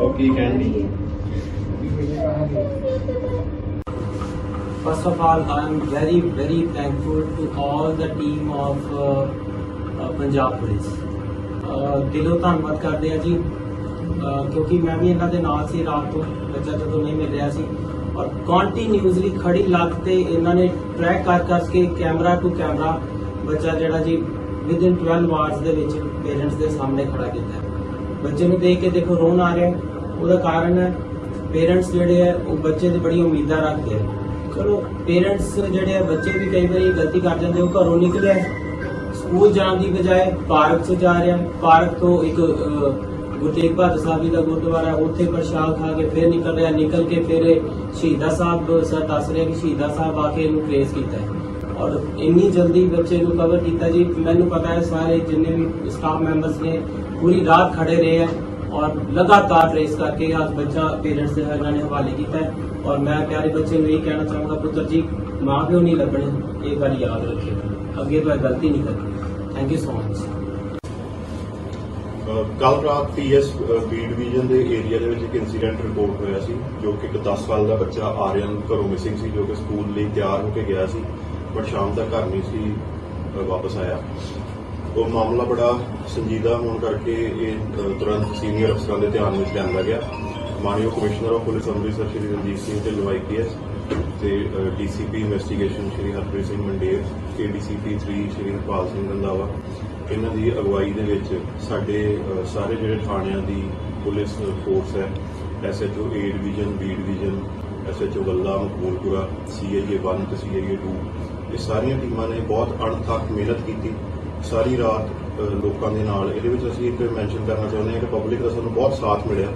ਉਹ ਕੀ First of all, I'm very, very thankful to all the team of uh, uh, Punjab Police. Uh, ਦਿਲੋਂ ਧੰਨਵਾਦ ਕਰਦੇ ਆ ਜੀ। ਅਹ ਕਿਉਂਕਿ ਮੈਂ ਵੀ ਇਹਨਾਂ ਦੇ ਨਾਲ ਸੀ ਰਾਤ ਤੋਂ ਬੱਚਾ ਜਦੋਂ ਨਹੀਂ ਮਿਲ ਰਿਹਾ ਸੀ। ਔਰ ਕੰਟੀਨਿਊਸਲੀ ਖੜੀ ਲੱਤ ਤੇ ਇਹਨਾਂ ਨੇ ਟਰੈਕ ਕਰ ਕਰਕੇ ਕੈਮਰਾ ਟੂ ਕੈਮਰਾ ਬੱਚਾ ਜਿਹੜਾ ਜੀ ਵਿਦਿਨ 12 ਆਵਰਸ ਦੇ ਵਿੱਚ ਪੇਰੈਂਟਸ ਦੇ ਸਾਹਮਣੇ ਖੜਾ ਕੀਤਾ ਬੱਚੇ ਨੂੰ ਦੇਖ ਕੇ ਦੇਖੋ ਰੋਣ ਆ ਰਿਹਾ ਉਹਦਾ ਕਾਰਨ ਹੈ ਪੇਰੈਂਟਸ ਜਿਹੜੇ ਹੈ, ਉਹ ਬੱਚੇ ਦੀ ਬੜੀ ਉਮੀਦਾਂ ਰੱਖਦੇ ਆ ਚਲੋ ਪੇਰੈਂਟਸ ਜਿਹੜੇ ਆ ਬੱਚੇ ਵੀ ਕਈ ਵਾਰੀ ਗਲਤੀ ਕਰ ਜਾਂਦੇ, ਉਹ ਘਰੋਂ ਨਿਕਲਿਆ ਸਕੂਲ ਜਾਣ ਦੀ ਬਜਾਏ ਪਾਰਕ 'ਚ ਜਾ ਰਿਹਾ ਪਾਰਕ ਤੋਂ ਇੱਕ ਗੁਰੂ ਤੇਗ ਬਹਾਦਰ ਸਾਹਿਬ ਜੀ ਦਾ ਗੁਰਦੁਆਰਾ ਉੱਥੇ ਪ੍ਰਸ਼ਾਦ ਖਾ ਕੇ ਫਿਰ ਨਿਕਲ ਰਿਹਾ ਨਿਕਲ ਕੇ ਫਿਰ ਇਹ ਸ਼ਹੀਦਾਂ ਸਾਹਿਬ, ਸਰ ਦੱਸ ਰਿਹਾ ਕਿ ਸ਼ਹੀਦਾਂ ਸਾਹਿਬ ਆ ਕੇ ਇਹਨੂੰ ਟ੍ਰੇਸ ਕੀਤਾ ਔਰ ਇੰਨੀ ਜਲਦੀ ਬੱਚੇ ਨੂੰ ਕਵਰ ਕੀਤਾ ਜੀ। ਮੈਨੂੰ ਪਤਾ ਹੈ ਸਾਰੇ ਜਿੰਨੇ ਵੀ ਸਟਾਫ ਮੈਂਬਰਸ ਨੇ, ਪੂਰੀ ਰਾਤ ਖੜੇ ਰਹੇ ਹੈ ਔਰ ਲਗਾਤਾਰ ਟ੍ਰੇਸ ਕਰਕੇ ਅੱਜ ਬੱਚਾ ਪੇਰੈਂਟਸ ਦੇ ਇਹਨਾਂ ਨੇ ਹਵਾਲੇ ਕੀਤਾ ਹੈ। ਔਰ ਮੈਂ ਪਿਆਰੇ ਬੱਚੇ ਨੂੰ ਇਹ ਕਹਿਣਾ ਚਾਹੂੰਗਾ, ਪੁੱਤਰ ਜੀ ਮਾਂ ਪਿਓ ਨਹੀਂ ਲੱਭਣੇ, ਇਹ ਗੱਲ ਯਾਦ ਰੱਖਿਓ। ਅੱਗੇ ਤੋਂ ਗਲਤੀ ਨਹੀਂ ਕਰਨੀ। ਥੈਂਕ ਯੂ ਸੋ ਮਚ ਕੱਲ ਰਾਤ ਪੀਐਸ ਬੀ ਡਿਵੀਜ਼ਨ ਦੇ ਏਰੀਆ ਦੇ ਵਿੱਚ ਇੱਕ ਇਨਸੀਡੈਂਟ ਰਿਪੋਰਟ ਹੋਇਆ ਸੀ, ਜੋ ਕਿ ਇੱਕ 10 ਸਾਲ ਦਾ ਬੱਚਾ ਆਰੀਅਨ ਘਰੋਂ ਮਿਸਿੰਗ ਸੀ, ਜੋ ਕਿ ਸਕੂਲ ਲਈ ਤਿਆਰ ਹੋ ਕੇ ਗਿਆ ਸੀ। ਬਟ ਸ਼ਾਮ ਤੱਕ ਘਰ ਨਹੀਂ ਸੀ ਵਾਪਸ ਆਇਆ। ਉਹ ਮਾਮਲਾ ਬੜਾ ਸੰਜੀਦਾ ਹੋਣ ਕਰਕੇ ਇਹ ਤੁਰੰਤ ਸੀਨੀਅਰ ਅਫਸਰਾਂ ਦੇ ਧਿਆਨ ਵਿੱਚ ਲਿਆਂਦਾ ਗਿਆ। ਮਾਨਯੋਗ commissioner of police Amritsar Shri Ranjit Singh ਤੇ ਆਈਪੀਐਸ ਤੇ DCP investigation Shri Harpreet Singh Mander ADCP 3 Shri Harpal Singh Randhawa. ਇਹਨਾਂ ਦੀ ਅਗਵਾਈ ਦੇ ਵਿੱਚ ਸਾਡੇ ਸਾਰੇ ਜਿਹੜੇ ਥਾਣਿਆਂ ਦੀ ਪੁਲਿਸ ਫੋਰਸ ਹੈ, SHO A division, B division, SHO ਗੱਲਾ ਮਕਬੂਲਪੁਰਾ, ਸੀਆਈਏ 1 ਤੇ ਸੀਆਈਏ 2 ਇਹ ਸਾਰੀਆਂ ਟੀਮਾਂ ਨੇ ਬਹੁਤ ਅਣਥੱਕ ਮਿਹਨਤ ਕੀਤੀ। ਸਾਰੀ ਰਾਤ ਲੋਕਾਂ ਦੇ ਨਾਲ। ਇਹਦੇ ਵਿੱਚ ਅਸੀਂ ਇੱਕ ਮੈਂਸ਼ਨ ਕਰਨਾ ਚਾਹੁੰਦੇ ਹਾਂ ਕਿ ਪਬਲਿਕ ਦਾ ਸਾਨੂੰ ਬਹੁਤ ਸਾਥ ਮਿਲਿਆ।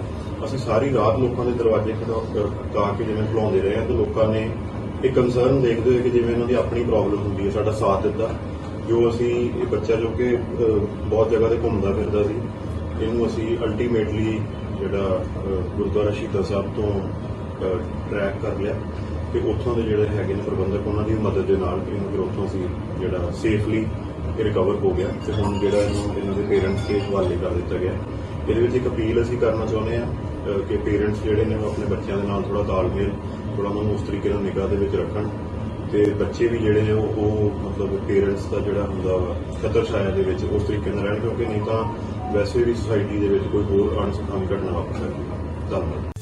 ਅਸੀਂ ਸਾਰੀ ਰਾਤ ਲੋਕਾਂ ਦੇ ਦਰਵਾਜ਼ੇ ਖੜਕਾ ਕੇ ਜਿਵੇਂ ਖੁਲਾਉਂਦੇ ਰਹੇ ਹਾਂ ਤੇ ਲੋਕਾਂ ਨੇ ਇਹ ਕੰਸਰਨ ਦੇਖਦੇ ਹੋਏ ਕਿ ਜਿਵੇਂ ਇਹਨਾਂ ਦੀ ਆਪਣੀ ਪ੍ਰੋਬਲਮ ਹੁੰਦੀ ਹੈ, ਸਾਡਾ ਸਾਥ ਦਿੱਤਾ। ਜੋ ਅਸੀਂ ਇਹ ਬੱਚਾ ਜੋ ਕਿ ਬਹੁਤ ਜਗ੍ਹਾ ਤੇ ਘੁੰਮਦਾ ਫਿਰਦਾ ਸੀ, ਇਹਨੂੰ ਅਸੀਂ ਅਲਟੀਮੇਟਲੀ ਜਿਹੜਾ ਗੁਰਦੁਆਰਾ ਸ਼ਹੀਦਾਂ ਸਾਹਿਬ ਤੋਂ ਟਰੈਕ ਕਰ ਲਿਆ ਤੇ ਉੱਥੋਂ ਦੇ ਜਿਹੜੇ ਹੈਗੇ ਨੇ ਪ੍ਰਬੰਧਕ, ਉਹਨਾਂ ਦੀ ਮਦਦ ਦੇ ਨਾਲ ਇਹਨੂੰ ਫਿਰ ਉੱਥੋਂ ਅਸੀਂ ਜਿਹੜਾ ਸੇਫਲੀ ਰਿਕਵਰ ਹੋ ਗਿਆ ਤੇ ਹੁਣ ਜਿਹੜਾ ਇਹਨੂੰ ਇਹਨਾਂ ਦੇ ਪੇਰੈਂਟਸ ਦੇ ਹਵਾਲੇ ਕਰ ਦਿੱਤਾ ਗਿਆ। ਇਹਦੇ ਵਿੱਚ ਇੱਕ ਅਪੀਲ ਅਸੀਂ ਕਰਨਾ ਚਾਹੁੰਦੇ ਹਾਂ ਕਿ ਪੇਰੈਂਟਸ ਜਿਹੜੇ ਨੇ ਉਹ ਆਪਣੇ ਬੱਚਿਆਂ ਦੇ ਨਾਲ ਥੋੜਾ ਤਾਲਮੇਲ ਥੋੜਾ ਉਹਨਾਂ ਨੂੰ ਉਸ ਤਰੀਕੇ ਨਾਲ ਨਿਗਾਹ ਦੇ ਵਿੱਚ ਰੱਖਣ ਤੇ ਬੱਚੇ ਵੀ ਜਿਹੜੇ ਨੇ ਉਹ ਉਹ ਮਤਲਬ ਪੇਰੈਂਟਸ ਦਾ ਜਿਹੜਾ ਹੁੰਦਾ ਵਾ, ਖਤਰ ਛਾਇਆ ਦੇ ਵਿੱਚ ਉਸ ਤਰੀਕੇ ਨਾਲ ਰਹਿਣ ਕਿਉਂਕਿ ਨਹੀਂ ਤਾਂ ਵੈਸੇ ਵੀ ਸੁਸਾਇਟੀ ਦੇ ਵਿੱਚ ਕੋਈ ਹੋਰ ਅਣਸੁਖਾਵੀ ਘਟਨਾ ਵਾਪਰ ਸਕਦੀ। ਹੈ ਧੰਨਵਾਦ।